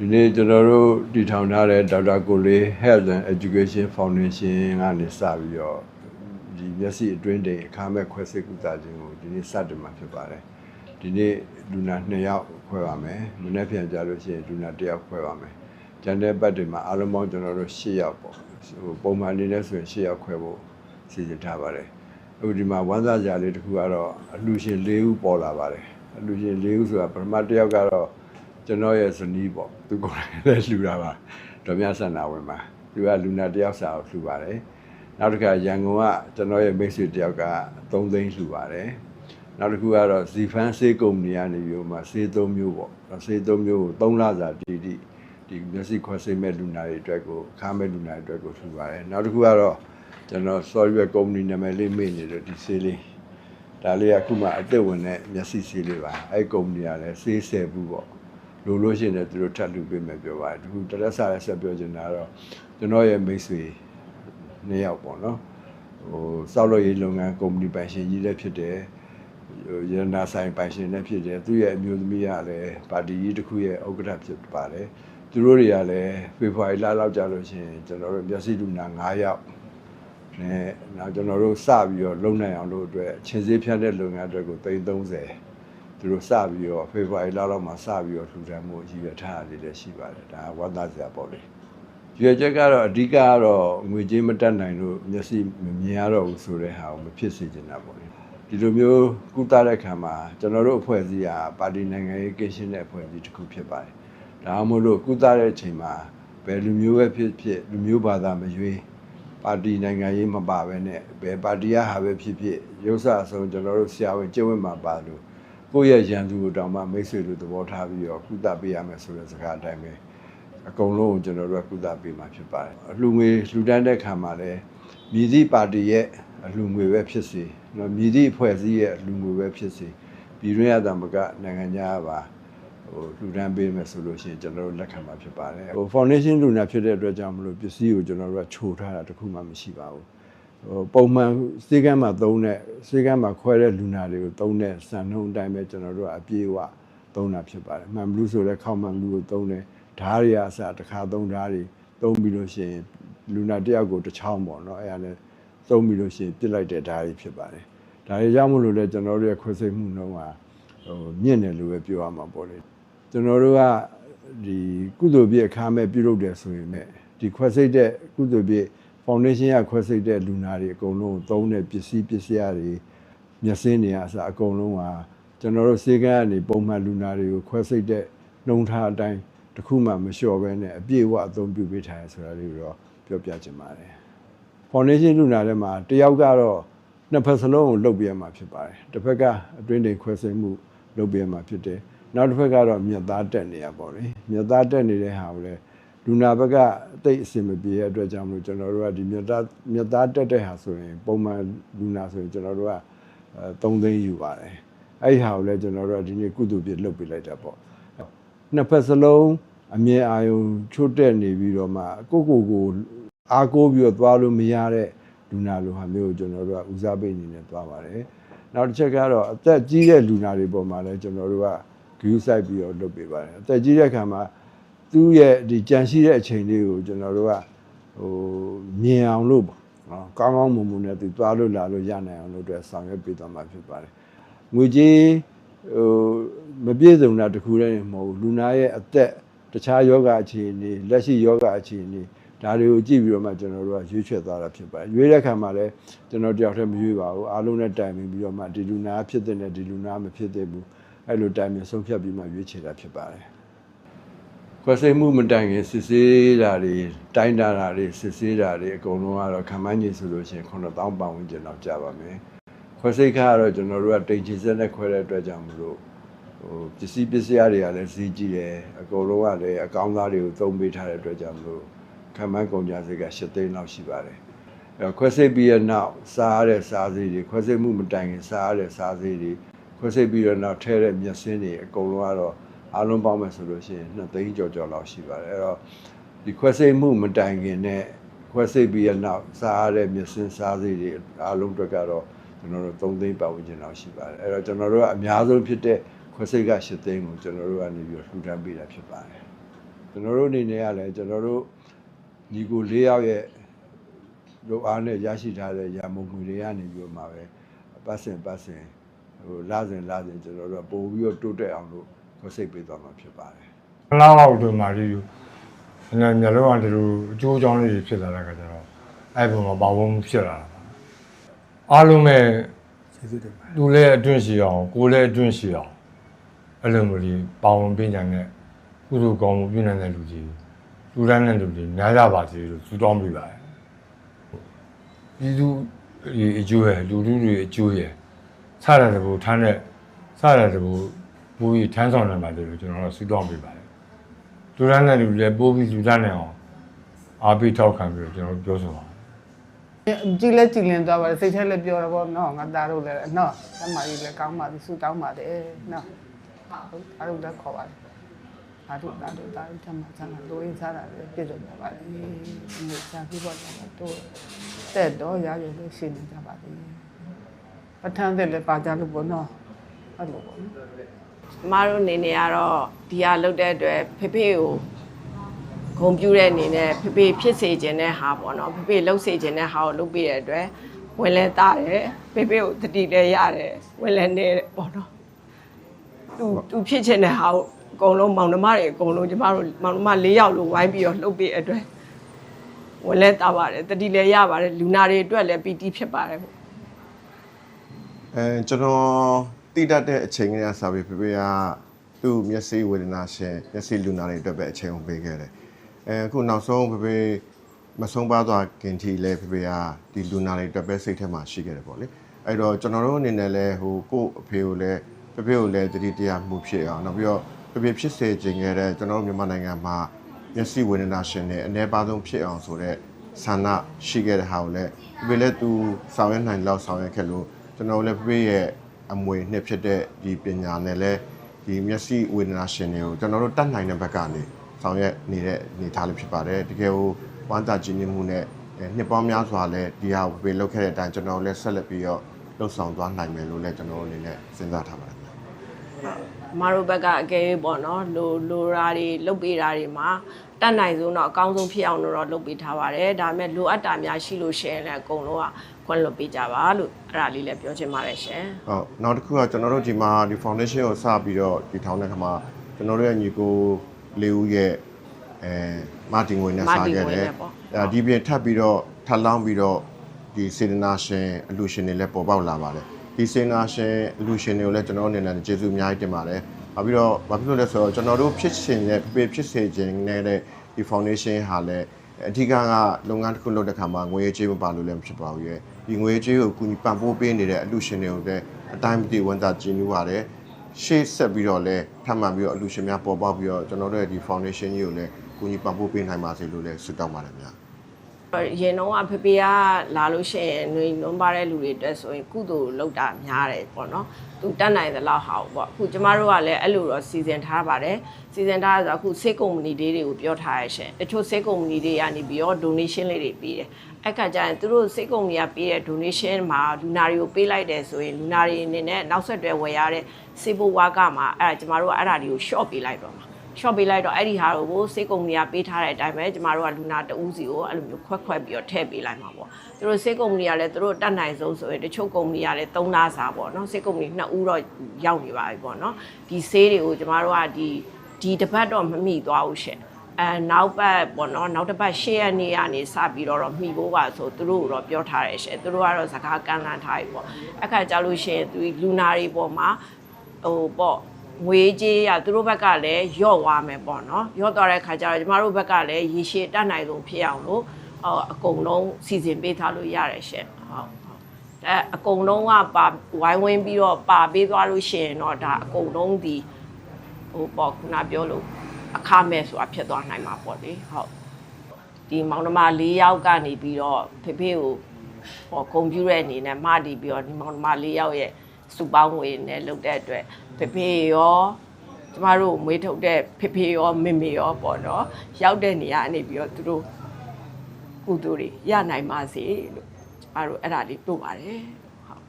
ဒီနေ့ကျွန်တော်တို့တည်ထောင်ထားတဲ့ဒေါက်တာကိုလေး Health and Education Foundation ကနေစပြီးတော့ဒီမျက်စိအတွင်းတိမ်အခါမဲ့ခွဲစိတ်ကုသခြင်းကိုဒီနေ့စတင်မှာဖြစ်ပါတယ်ဒီနေ့လူနာ2ယောက်ခွဲပါမယ်မနေ့ပြန်ကြလို့ရှိရင်လူနာ1ယောက်ခွဲပါမယ်ကျန်တဲ့ဘက်တွေမှာအားလုံးပေါင်းကျွန်တော်တို့10ယောက်ပေါ့ဟိုပုံမှန်အနေနဲ့ဆိုရင်10ယောက်ခွဲဖို့စီစဉ်ထားပါတယ်အခုဒီမှာဝမ်းသာကြလေးတစ်ခုကတော့အလှူရှင်၄ဦးပေါ်လာပါတယ်အလှူရှင်၄ဦးဆိုတာပထမတစ်ယောက်ကတော့ ကျွန်တော်ရဲ့ဇနီးပေါ့သူကိုယ်တိုင်လည်းလှူတာပါဒေါ်မြဆန္ဒဝင်ပါသူကလူနာတယောက်စာကိုလှူပါတယ်နောက်တစ်ခါရန်ကုန်ကကျွန်တော်ရဲ့မိတ်ဆွေတယောက်က3သိန်းလှူပါတယ်နောက်တစ်ခုကတော့ဇီဖန်ဆေးကုမ္ပဏီကနေပြီးမှဆေးသုံးမျိုးပေါ့ဆေးသုံးမျိုးကို3လစာတီတီဒီမျက်စိခွဲစိတ်မဲ့လူနာတွေအတွက်ကိုခါမဲ့လူနာတွေအတွက်ကိုလှူပါတယ်နောက်တစ်ခုကတော့ကျွန်တော် software ကုမ္ပဏီနာမည်လေးမေ့နေတယ်ဒီဆေးလေးဒါလေးကအခုမှအသက်ဝင်တဲ့မျက်စိဆေးလေးပါအဲ့ကုမ္ပဏီကလည်းဆေးဆယ်ဘူးပေါ့ လိုလို့ရှိရင်လည်းသူတို့ထပ်လူပေးမယ်ပြောပါတယ်ဒီခုတရက်စားရက်ဆက်ပြောချင်တာကတော့ကျွန်တော်ရဲ့မိတ်ဆွေနှစ်ယောက်ပေါ့နော်ဟိုစောက်လို့ရေးလုပ်ငန်းကုမ္ပဏီပိုင်ရှင်ကြီးလည်းဖြစ်တယ်ဟိုရတနာဆိုင်ပိုင်ရှင်လည်းဖြစ်တယ်သူရဲ့အမျိုးသမီးကလည်းပါတီကြီးတစ်ခုရဲ့ဥက္ကဋ္ဌဖြစ်ပါတယ်သူတို့တွေကလည်းဖေဖော်ဝါရီလလောက်ကြာလို့ရှိရင်ကျွန်တော်တို့မျက်စိလူနာ9ယောက်နဲ့နောက်ကျွန်တော်တို့စပြီးတော့လုံနိုင်အောင်လို့အတွက်ချင်းစည်းဖြတ်တဲ့လုပ်ငန်းအတွက်ကို330 သူတို့စပြီးတော့ဖေဖော်ဝါရီလလောက်မှာစပြီးတော့ထူထမ်းမှုရည်ရွယ်ထားတာလေးလည်းရှိပါတယ်ဒါကဝမ်းသာစရာပေါ့လေရွေချက်ကတော့အဓိကကတော့ငွေကြေးမတက်နိုင်လို့မျက်စိမမြင်ရတော့ဘူးဆိုတဲ့ဟာကိုမဖြစ်စေချင်တာပေါ့လေဒီလိုမျိုးကုသတဲ့ခံမှာကျွန်တော်တို့အဖွဲ့အစည်းကပါတီနိုင်ငံရေးကင်းရှင်းတဲ့အဖွဲ့အစည်းတစ်ခုဖြစ်ပါတယ်ဒါမှမဟုတ်လို့ကုသတဲ့အချိန်မှာဘယ်လူမျိုးပဲဖြစ်ဖြစ်လူမျိုးဘာသာမရွေးပါတီနိုင်ငံရေးမပါဘဲနဲ့ဘယ်ပါတီကဟာပဲဖြစ်ဖြစ်ရုပ်ဆအဆုံးကျွန်တော်တို့ဆရာဝန်ကျင့်ဝတ်မှာပါလို့ ကိုယ့်ရဲ့ရန်သူကိုတောင်မှမိတ်ဆွေလိုသဘောထားပြီးတော့ကုသပေးရမယ်ဆိုတဲ့စကားအတိုင်းပဲအကုန်လုံးကိုကျွန်တော်တို့ကကုသပေးမှာဖြစ်ပါတယ်အလှငွေလှူဒန်းတဲ့ခါမှာလည်းမြည်သည့်ပါတီရဲ့အလှငွေပဲဖြစ်စေနော်မြည်သည့်အဖွဲ့အစည်းရဲ့အလှငွေပဲဖြစ်စေပြည်တွင်းရတာမကနိုင်ငံခြားပါဟိုလှူဒန်းပေးမယ်ဆိုလို့ရှိရင်ကျွန်တော်တို့လက်ခံမှာဖြစ်ပါတယ်ဟို foundation လူနာဖြစ်တဲ့အတွက်ကြောင့်မလို့ပစ္စည်းကိုကျွန်တော်တို့ကခြိုထားတာတခုမှမရှိပါဘူးဟို ပုံမှန်စေကမ်းမှာသုံးတဲ့စေကမ်းမှာခွဲတဲ့လူနာတွေကိုသုံးတဲ့စံနှုန်းအတိုင်းပဲကျွန်တော်တို့ကအပြေးအဝသုံးတာဖြစ်ပါတယ်မှန်ဘလူးဆိုလည်းခေါက်မှန်ဘလူးကိုသုံးတယ်ဓားတွေအစတစ်ခါသုံးဓားတွေသုံးပြီးလို့ရှိရင်လူနာတစ်ယောက်ကိုတစ်ချောင်းပေါ့နော်အဲ့ဒါလည်းသုံးပြီးလို့ရှိရင်ပြစ်လိုက်တဲ့ဓားတွေဖြစ်ပါတယ်ဒါတွေကြောင့်မလို့လဲကျွန်တော်တို့ရဲ့ခွဲစိတ်မှုနှုန်းကဟိုမြင့်တယ်လို့ပဲပြောရမှာပေါ့လေကျွန်တော်တို့ကဒီကုသိုလ်ပြည့်အခါမဲ့ပြုလုပ်တယ်ဆိုရင်လည်းဒီခွဲစိတ်တဲ့ကုသိုလ်ပြည့် foundation ကခွဲစိတ်တဲ့လူနာတွေအကုန်လုံးကိုသုံးတဲ့ပစ္စည်းပစ္စည်းတွေမျက်စင်းတွေအစအကုန်လုံးကကျွန်တော်တို့စေကန်းကနေပုံမှန်လူနာတွေကိုခွဲစိတ်တဲ့နှုံထားအတိုင်းတစ်ခုမှမလျှော့ဘဲနဲ့အပြည့်အဝအသုံးပြုပေးထားရဆိုတာလေးကိုတော့ပြောပြချင်ပါတယ် foundation လူနာထဲမှာတယောက်ကတော့နှစ်ဖက်စလုံးကိုလုတ်ပြရမှာဖြစ်ပါတယ်တစ်ဖက်ကအတွင်းတိမ်ခွဲစိတ်မှုလုတ်ပြရမှာဖြစ်တယ်နောက်တစ်ဖက်ကတော့မြတ်သားတက်နေရပေါ့လေမြတ်သားတက်နေတဲ့ဟာကိုလည်း လူနာဘက်ကအသိအစင်မပြေတဲ့အတွက်ကြောင့်မလို့ကျွန်တော်တို့ကဒီမြတ်သားမြတ်သားတက်တဲ့ဟာဆိုရင်ပုံမှန်လူနာဆိုရင်ကျွန်တော်တို့ကအဲ3သိန်းယူပါတယ်အဲ့ဒီဟာကိုလည်းကျွန်တော်တို့ကဒီနေ့ကုသပြလုတ်ပြလိုက်တာပေါ့နှစ်ဖက်စလုံးအမြဲအာယုံချွတ်တက်နေပြီးတော့မှကိုကိုကိုအားကိုးပြီးတော့သွားလို့မရတဲ့လူနာလိုဟာမျိုးကိုကျွန်တော်တို့ကဦးစားပေးအနေနဲ့သွားပါတယ်။နောက်တစ်ချက်ကတော့အသက်ကြီးတဲ့လူနာတွေပေါ်မှာလည်းကျွန်တော်တို့ကဂရုစိုက်ပြီးတော့လုပ်ပေးပါတယ်။အသက်ကြီးတဲ့ခါမှာ သူ့ရဲ့ဒီကြံရှိတဲ့အချိန်လေးကိုကျွန်တော်တို့ကဟိုမြင်အောင်လို့ပေါ့နော်ကောင်းကောင်းမွန်မွန်နဲ့သူသွားလို့လာလို့ရနိုင်အောင်လို့အတွက်ဆောင်ရွက်ပေးသွားမှာဖြစ်ပါတယ်။ငွေကြေးဟိုမပြည့်စုံတာတခုတည်းမဟုတ်ဘူးလူနာရဲ့အသက်တခြားယောဂအခြေအနေလက်ရှိယောဂအခြေအနေဒါတွေကိုကြည့်ပြီးတော့မှကျွန်တော်တို့ကရွေးချယ်သွားတာဖြစ်ပါတယ်ရွေးတဲ့ခါမှာလည်းကျွန်တော်တယောက်တည်းမရွေးပါဘူးအားလုံးနဲ့တိုင်ပင်ပြီးတော့မှဒီလူနာဖြစ်တဲ့နဲ့ဒီလူနာမဖြစ်တဲ့ဘူးအဲ့လိုတိုင်ပင်ဆုံးဖြတ်ပြီးမှရွေးချယ်တာဖြစ်ပါတယ် ခွဲစိတ်မှုမတိုင်ခင်စစ်ဆေးတာတွေတိုင်းတာတာတွေစစ်ဆေးတာတွေအကုန်လုံးကတော့ခံမှန်းကြီးဆိုလို့ရှိရင်9000ပတ်ဝန်းကျင်တော့ကြာပါမယ်ခွဲစိတ်ခါကတော့ကျွန်တော်တို့ကတိမ်ချီစက်နဲ့ခွဲတဲ့အတွက်ကြောင့်မလို့ဟိုပစ္စည်းပစ္စည်းတွေကလည်းဈေးကြီးတယ်အကုန်လုံးကလည်းအကောင်းသားတွေကိုသုံးပေးထားတဲ့အတွက်ကြောင့်မလို့ခံမန်းကုန်ကြစိတ်က၈သိန်းလောက်ရှိပါတယ်အဲတော့ခွဲစိတ်ပြီးရနောက်စားရတဲ့စားဈေးတွေခွဲစိတ်မှုမတိုင်ခင်စားရတဲ့စားဈေးတွေခွဲစိတ်ပြီးရနောက်ထဲတဲ့မျက်စင်းတွေအကုန်လုံးကတော့ အားလုံးပေါင်းမယ်ဆိုလို့ရှိရင်2သိန်းကျော်ကျော်လောက်ရှိပါတယ်အဲတော့ဒီခွဲစိတ်မှုမတိုင်ခင်နဲ့ခွဲစိတ်ပြီးရနောက်စားရတဲ့မျက်စင်းစားဈေးတွေအားလုံးအတွက်ကတော့ကျွန်တော်တို့3သိန်းပတ်ဝန်းကျင်လောက်ရှိပါတယ်အဲ့တော့ကျွန်တော်တို့ကအများဆုံးဖြစ်တဲ့ခွဲစိတ်က8သိန်းကိုကျွန်တော်တို့ကနေပြီးတော့လှူဒန်းပေးတာဖြစ်ပါတယ်ကျွန်တော်တို့အနေနဲ့ကလည်းကျွန်တော်တို့ညီကို၄ယောက်ရဲ့လိုအားနဲ့ရရှိထားတဲ့ရမုံငွေတွေကနေပြီးတော့မှပဲပတ်စင်ပတ်စင်ဟိုလာစဉ်လာစဉ်ကျွန်တော်တို့ကပို့ပြီးတော့တိုးတက်အောင်လို့ ကိုယ်စိတ်ပေးသွားမှာဖြစ်ပါတယ်ဘလောက်လောက်တို့မာရီယူနည်းမျက်လုံးကဒီလိုအကျိုးအကြောင်းလေးတွေဖြစ်လာတဲ့ခါကျတော့အဲ့ဘုံမှာပါဝင်မှုဖြစ်လာတာပါအားလုံးပဲကျေးဇူးတင်ပါတယ်သူလည်းအတွင်းရှိအောင်ကိုယ်လည်းအတွင်းရှိအောင်အဲ့လိုမျိုးလေးပါဝင်ပြင်ကြတဲ့ကုသိုလ်ကောင်းမှုပြုနိုင်တဲ့လူကြီးလူတိုင်းတဲ့လူတွေများကြပါစေလို့ဆုတောင်းပေးပါတယ်ပြည်သူတွေအကျိုးရယ်လူလူတွေအကျိုးရယ်စတဲ့တဘူထမ်းတဲ့စတဲ့တဘူ ဘူကြီးထမ်းဆောင်နိုင်ပါတယ်လို့ကျွန်တော်တို့ဆုတောင်းပေးပါတယ်လူတိုင်းတဲ့လူတွေလည်းပိုးပြီးလူတိုင်းနဲ့အောင်အားပေးထောက်ခံပြီးတော့ကျွန်တော်တို့ပြောဆိုပါကြည်လဲကြည်လင်သွားပါတယ်စိတ်ထဲလည်းပြောတော့ဗောနော်ငါသားတို့လည်းနော်အမကြီးလည်းကောင်းပါသည်ဆူတောင်းပါတယ်နော်ဟုတ်အားလုံးလည်းခေါ်ပါတယ်အားတို့သားတို့သားတို့ချမ်းသာချမ်းသာတို့ရင်းစားတာလည်းပြည့်စုံပါပါလေဒီစာပြီးပေါ်တော့တို့တဲ့တော့ရရလို့ရှင်းနေကြပါသေးပဋ္ဌာန်းတဲ့လည်းပါကြလို့ဗောနော်အဲ့လိုဗောနော် ကျမတို့အနေနဲ့ကတော့ဒီဟာလုတ်တဲ့အတွက်ဖေဖေကိုဂုံပြူတဲ့အနေနဲ့ဖေဖေဖြစ်စေခြင်းတဲ့ဟာပေါ့နော်ဖေဖေလှုပ်စေခြင်းတဲ့ဟာကိုလုပ်ပြီးတဲ့အတွက်ဝင်လဲတာတယ်ဖေဖေကိုတတိလည်းရတယ်ဝင်လဲနေတယ်ပေါ့နော်သူသူဖြစ်ခြင်းတဲ့ဟာကိုအကုန်လုံးမောင်နှမတွေအကုန်လုံးကျမတို့မောင်နှမ၄ယောက်လိုဝိုင်းပြီးတော့လှုပ်ပြီးတဲ့အတွက်ဝင်လဲတာပါတယ်တတိလည်းရပါတယ်လူနာတွေအတွက်လည်းပီတိဖြစ်ပါတယ်ပေါ့အဲကျွန်တော် တိတတ်တဲ့အချိန်ကလေးကစပြီးဖေဖေကသူ့မျက်စိဝေဒနာရှင်မျက်စိလူနာတွေအတွက်ပဲအချိန်ကိုပေးခဲ့တယ်အဲအခုနောက်ဆုံးဖေဖေမဆုံးပါသွားခင်ထိလဲဖေဖေကဒီလူနာတွေအတွက်ပဲစိတ်ထဲမှာရှိခဲ့တယ်ပေါ့လေအဲ့တော့ကျွန်တော်တို့အနေနဲ့လဲဟိုကို့အဖေကိုလဲဖေဖေကိုလဲတတိတရားမှုဖြစ်အောင်နောက်ပြီးတော့ဖေဖေဖြစ်စေခြင်းခဲ့တဲ့ကျွန်တော်တို့မြန်မာနိုင်ငံမှာမျက်စိဝေဒနာရှင်တွေအ ਨੇ ပါဆုံးဖြစ်အောင်ဆိုတော့ဆန္ဒရှိခဲ့တဲ့ဟာကိုလဲဖေဖေလဲသူဆောင်ရွက်နိုင်လောက်ဆောင်ရွက်ခဲ့လို့ကျွန်တော်လည်းဖေဖေရဲ့ အမွေနှစ်ဖြစ်တဲ့ဒီပညာနဲ့လည်းဒီမျက်စိဝေဒနာရှင်တွေကိုကျွန်တော်တို့တတ်နိုင်တဲ့ဘက်ကနေဆောင်ရွက်နေတဲ့အနေအထားလေးဖြစ်ပါတယ်တကယ်ကိုဝမ်းသာကြည်နူးမှုနဲ့အဲနှစ်ပေါင်းများစွာလည်းဒီဟာကိုဖေဖေလုပ်ခဲ့တဲ့အတိုင်းကျွန်တော်လည်းဆက်လက်ပြီးတော့လှုပ်ဆောင်သွားနိုင်မယ်လို့လည်းကျွန်တော်တို့အနေနဲ့စဉ်းစားထားပါတယ်ခင်ဗျာ မတို့ဘက်ကအကယ်၍ပေါ့နော်လိုလိုရာတွေလုတ်ပေးတာတွေမှာတတ်နိုင်ဆုံးတော့အကောင်းဆုံးဖြစ်အောင်လို့တော့လုပ်ပေးထားပါတယ်ဒါပေမဲ့လိုအပ်တာများရှိလို့ရှိရင်လည်းအကုန်လုံးကခွင့်လွှတ်ပေးကြပါလို့အဲ့ဒါလေးလည်းပြောချင်ပါတယ်ရှင်ဟုတ်နောက်တစ်ခုကကျွန်တော်တို့ဒီမှာဒီ foundation ကိုစပြီးတော့ဒီထောင်တဲ့ခါမှာကျွန်တော်တို့ရဲ့ညီကိုလေးဦးရဲ့အဲမာတင်ငွေနဲ့စခဲ့တယ်အဲဒီပြင်ထပ်ပြီးတော့ထပ်လောင်းပြီးတော့ဒီစေတနာရှင်အလူရှင်တွေလည်းပေါ်ပေါက်လာပါတယ် ဒီစေတနာရှင်အလူရှင်တွေကိုလည်းကျွန်တော်အနေနဲ့ကျေးဇူးအများကြီးတင်ပါတယ်နောက်ပြီးတော့ဘာဖြစ်လို့လဲဆိုတော့ကျွန်တော်တို့ဖြစ်ရှင်ရဲ့ပြဖြစ်စေခြင်းနဲ့တဲ့ဒီ foundation ဟာလည်းအဓိကကလုပ်ငန်းတစ်ခုလုပ်တဲ့ခါမှာငွေကြေးမပါလို့လည်းမဖြစ်ပါဘူးရဲ့ဒီငွေကြေးကိုကူညီပံ့ပိုးပေးနေတဲ့အလူရှင်တွေကိုလည်းအတိုင်းမသိဝန်တာကြည်နူးပါတယ်ရှေ့ဆက်ပြီးတော့လည်းထပ်မံပြီးတော့အလူရှင်များပေါ်ပေါက်ပြီးတော့ကျွန်တော်တို့ရဲ့ဒီ foundation ကြီးကိုလည်းကူညီပံ့ပိုးပေးနိုင်ပါစေလို့လည်းဆုတောင်းပါတယ်များ ရင်တော့ကဖေဖေကလာလို့ရှိရင်နှွေနွမ်းပါတဲ့လူတွေအတွက်ဆိုရင်ကုသိုလ်လုပ်တာများတယ်ပေါ့နော်သူတတ်နိုင်သလောက်ဟာပေါ့အခုကျမတို့ကလည်းအဲ့လိုတော့စီစဉ်ထားပါတယ်စီစဉ်ထားဆိုအခုစေကုမ္ပဏီလေးတွေကိုပြောထားရရှင်တချို့စေကုမ္ပဏီတွေကနေပြီးတော့ donation လေးတွေပေးတယ်အဲ့ခါကျရင်သူတို့စေကုမ္ပဏီကပေးတဲ့ donation မှာလူနာတွေကိုပေးလိုက်တယ်ဆိုရင်လူနာတွေအနေနဲ့နောက်ဆက်တွဲဝယ်ရတဲ့စေဘဝါကမှာအဲ့ဒါကျမတို့ကအဲ့ဒါတွေကို short ပေးလိုက်တော့မှာ shop ပေးလိုက်တော့အဲ့ဒီဟာကိုစေကုံကြီးကပေးထားတဲ့အတိုင်းပဲကျမတို့ကလူနာတဦးစီကိုအဲ့လိုမျိုးခွက်ခွက်ပြီးတော့ထည့်ပေးလိုက်မှာပေါ့သူတို့စေကုံကြီးကလည်းသူတို့တတ်နိုင်ဆုံးဆိုရင်တချို့ကုမ္ပဏီကလည်း3လားစာပေါ့နော်စေကုံကြီး2ဦးတော့ရောက်နေပါပြီပေါ့နော်ဒီဆေးတွေကိုကျမတို့ကဒီဒီတစ်ပတ်တော့မမိသွားဘူးရှင့်အဲနောက်ပတ်ပေါ့နော်နောက်တစ်ပတ်၈ရက်နေ့ကနေစပြီးတော့တော့မှီဖို့ပါဆိုသူတို့ကတော့ပြောထားတယ်ရှင့်သူတို့ကတော့စကားကန့်လန့်ထားပြီပေါ့အခါကြလို့ရှရင်သူလူနာတွေပေါ်မှာဟိုပေါ့ ငွေကြေးရသူတို့ဘက်ကလည်းယော့သွားမယ်ပေါ့နော်ယော့သွားတဲ့ခါကျတော့ကျမတို့ဘက်ကလည်းရေရှည်တတ်နိုင်ဆုံးဖြစ်အောင်လို့အော်အကုန်လုံးစီစဉ်ပေးထားလို့ရတယ်ရှင့်ဟုတ်ဟုတ်အဲအကုန်လုံးကပါဝိုင်းဝန်းပြီးတော့ပါပေးသွားလို့ရှိရင်တော့ဒါအကုန်လုံးဒီဟိုပေါ့ခုနပြောလို့အခမဲ့ဆိုတာဖြစ်သွားနိုင်မှာပေါ့လေဟုတ်ဒီမောင်နှမ၄ယောက်ကနေပြီးတော့ဖေဖေကိုဟောကွန်ပျူတာအနေနဲ့မှားတည်ပြီးတော့ဒီမောင်နှမ၄ယောက်ရဲ့ စုပေါင်းငွေနဲ့လုပ်တဲ့အတွက်ဖေဖေရောကျမတို့မွေးထုတ်တဲ့ဖေဖေရောမေမေရောပေါ့နော်ရောက်တဲ့နေရာကနေပြီးတော့သူတို့ကုသိုလ်တွေရနိုင်ပါစေလို့ကျမတို့အဲ့ဒါလေးတို့ပါတယ်ဟုတ်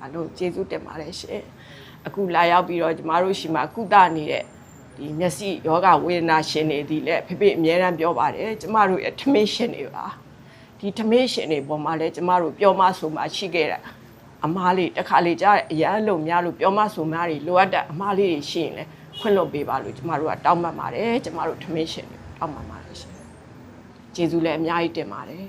အားလုံးကျေးဇူးတင်ပါတယ်ရှင်အခုလာရောက်ပြီးတော့ကျမတို့ရှိမှာကုသနေတဲ့ဒီမျက်စိယောဂဝေဒနာရှင်တွေဒီလည်းဖေဖေအများရန်ပြောပါတယ်ကျမတို့ရဲ့ထမင်းရှင်တွေပါဒီထမင်းရှင်တွေပေါ်မှာလည်းကျမတို့ပြောမဆိုမှရှိခဲ့တာ အမားလေးတစ်ခါလေကြားအရန်လုံးများလို့ပြောမဆိုများတွေလိုအပ်တဲ့အမားလေးတွေရှိရင်လည်းခွင့်လွှတ်ပေးပါလို့ကျမတို့ကတောင်းပန်ပါတယ်ကျမတို့ထမင်းရှင်တွေတောင်းပန်ပါတယ်ရှင်ကျေးဇူးလည်းအများကြီးတင်ပါတယ်